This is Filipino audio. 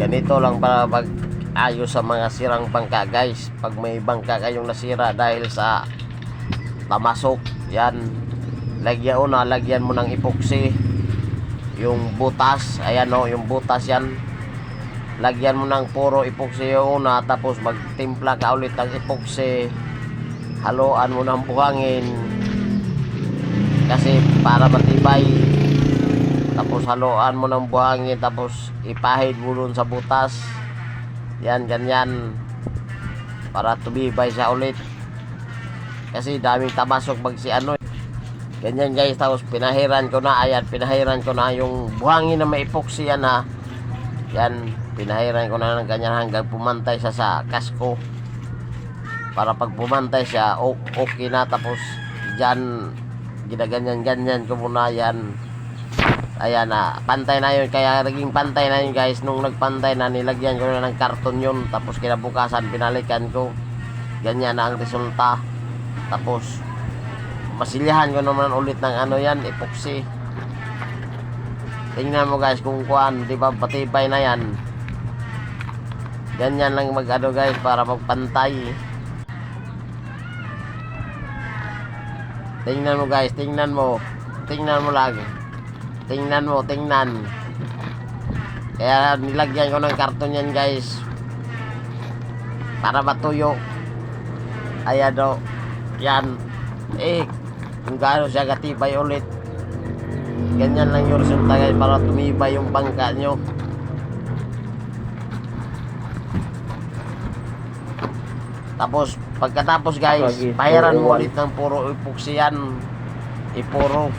ganito lang para pag ayos sa mga sirang bangka guys. Pag may bangka kayong nasira dahil sa tamasok yan. Lagyan una lagyan mo ng epoxy. Yung butas ayan o yung butas yan. Lagyan mo ng puro epoxy yung una tapos magtimpla ka ulit ng epoxy. Haluan mo ng buhangin. Kasi para matibay tapos haluan mo ng buhangin tapos ipahid mo dun sa butas. Yan ganyan. Para tumibay siya ulit. Kasi daming tamasok pag si ano ganyan guys tapos pinahiran ko na ayan pinahiran ko na yung buhangin na may epoxy yan ha. Yan pinahiran ko na ng ganyan hanggang pumantay siya sa kasko. Para pag pumantay siya okay na. Tapos dyan ginaganyan ganyan ko muna yan ayan na pantay na yun. Kaya naging pantay na yun guys. Nung nagpantay na nilagyan ko na ng karton yun. Tapos kinabukasan pinalikan ko. Ganyan na ang resulta. Tapos masilyahan ko naman ulit ng ano yan epoxy. Tingnan mo guys kung kuan di ba? Patibay na yan. Ganyan lang mag ano guys para magpantay. Tingnan mo guys tingnan mo. Tingnan mo lang tingnan mo tingnan. Kaya nilagyan ko ng karton yan guys. Para matuyo. Ayan o yan. Eh kung gaano siya katibay ulit. Ganyan lang yung resulta guys para tumibay yung bangka nyo. Tapos pagkatapos guys pahiran mo ulit ng puro epoxy yan. Ipuro